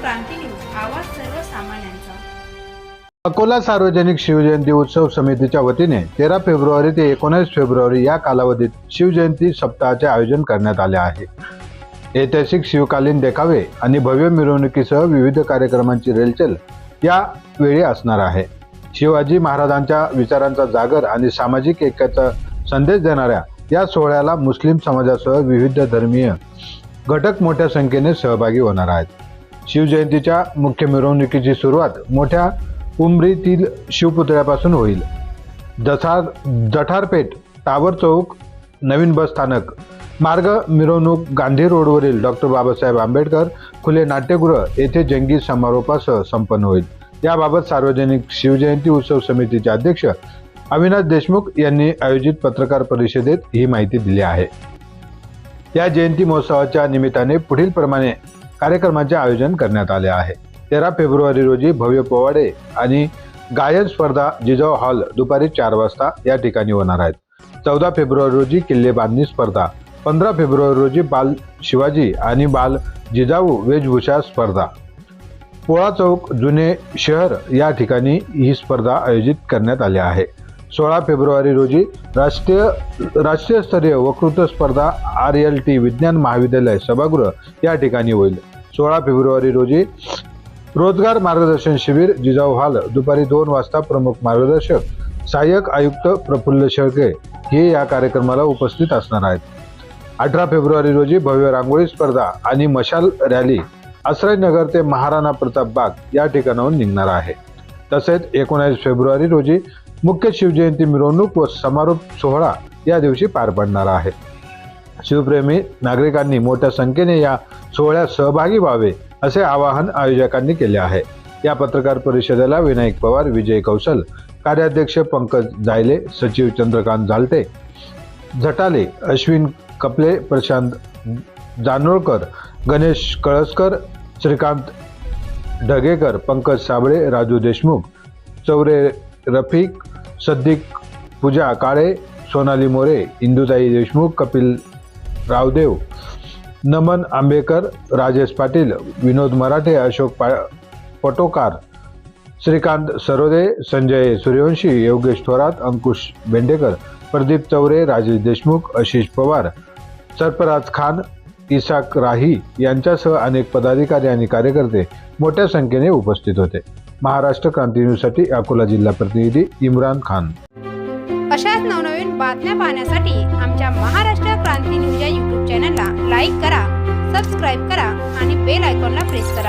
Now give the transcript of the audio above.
क्रांती news आवाज सर्वसामान्यांचा. अकोला सार्वजनिक शिवजयंती उत्सव समितीच्या वतीने तेरा फेब्रुवारी ते एकोणीस फेब्रुवारी या कालावधीत शिवजयंती सप्ताहाचे आयोजन करण्यात आले आहे. ऐतिहासिक शिवकालीन देखावे आणि भव्य मिरवणुकीसह विविध कार्यक्रमांची रेलचेल या वेळी असणार आहे. शिवाजी महाराजांच्या विचारांचा जागर आणि सामाजिक ऐक्याचा संदेश देणाऱ्या या सोहळ्याला मुस्लिम समाजासह विविध धर्मीय घटक मोठ्या संख्येने सहभागी होणार आहेत. शिवजयंतीच्या मुख्य मिरवणुकीची सुरुवात मोठ्या उमरीतील शिवपुतळ्यापासून होईल. जसार जठारपेठ टावर चौक नवीन बस स्थानक. मार्ग मिरवणूक गांधी रोडवरील डॉक्टर बाबासाहेब आंबेडकर खुले नाट्यगृह येथे जंगी समारोपासह संपन्न होईल. याबाबत सार्वजनिक शिवजयंती उत्सव समितीचे अध्यक्ष अविनाश देशमुख यांनी आयोजित पत्रकार परिषदेत ही माहिती दिली आहे. या जयंती महोत्सवाच्या निमित्ताने पुढील प्रमाणे कार्यक्रमाचे आयोजन करण्यात आले आहे. तेरा फेब्रुवारी रोजी भव्य पोवाडे आणि गायन स्पर्धा जिजाऊ हॉल दुपारी चार वाजता या ठिकाणी होणार आहेत. चौदा फेब्रुवारी रोजी किल्ले बांधणी स्पर्धा पंधरा फेब्रुवारी रोजी बाल शिवाजी आणि बाल जिजाऊ वेशभूषा स्पर्धा. पोळा चौक जुने शहर या ठिकाणी ही स्पर्धा आयोजित करण्यात आली आहे. सोळा फेब्रुवारी रोजी राष्ट्रीय राष्ट्रीय स्तरीय वक्तृत्व स्पर्धा आर एल टी विज्ञान महाविद्यालय सभागृह या ठिकाणी होईल. सोळा फेब्रुवारी रोजी रोजगार मार्गदर्शन शिबिर जिजाऊ हॉल. दुपारी दोन वाजता प्रमुख मार्गदर्शक सहाय्यक आयुक्त प्रफुल्ल शेळके हे या कार्यक्रमाला उपस्थित असणार आहेत. अठरा फेब्रुवारी रोजी भव्य रांगोळी स्पर्धा आणि मशाल रॅली आश्रयनगर ते महाराणा प्रताप बाग या ठिकाणाहून निघणार आहे. तसेच एकोणावीस फेब्रुवारी रोजी मुख्य शिवजयंती मिरवणूक व समारोप सोहळा या दिवशी पार पडणार आहे. शिवप्रेमी नागरिकांनी मोठ्या संख्येने या सोहळ्यात सहभागी व्हावे असे आवाहन आयोजकांनी केले आहे. या पत्रकार परिषदेला विनायक पवार विजय कौशल कार्याध्यक्ष पंकज जायले सचिव चंद्रकांत झालटे झटाले अश्विन कपले प्रशांत जानोळकर गणेश कळसकर श्रीकांत ढगेकर पंकज साबळे राजू देशमुख चौरे रफिक सद्दिक पूजा काळे सोनाली मोरे इंदुताई देशमुख कपिल रावदेव नमन आंबेकर राजेश पाटील विनोद मराठे अशोक पा पटोकार श्रीकांत सरोदे संजय सूर्यवंशी योगेश थोरात अंकुश बेंडेकर प्रदीप चौरे राजेश देशमुख आशिष पवार सरफराज खान इसाक राही यांच्यासह अनेक पदाधिकारी आणि कार्यकर्ते मोठ्या संख्येने उपस्थित होते. महाराष्ट्र क्रांती न्यूजसाठी अकोला जिल्हा प्रतिनिधी इम्रान खान. अशाच नवनवीन बातम्या पाहण्यासाठी आमच्या महाराष्ट्र क्रांती न्यूज या यूट्यूब चॅनलला लाईक करा सबस्क्राईब करा आणि बेल आयकॉनला प्रेस करा.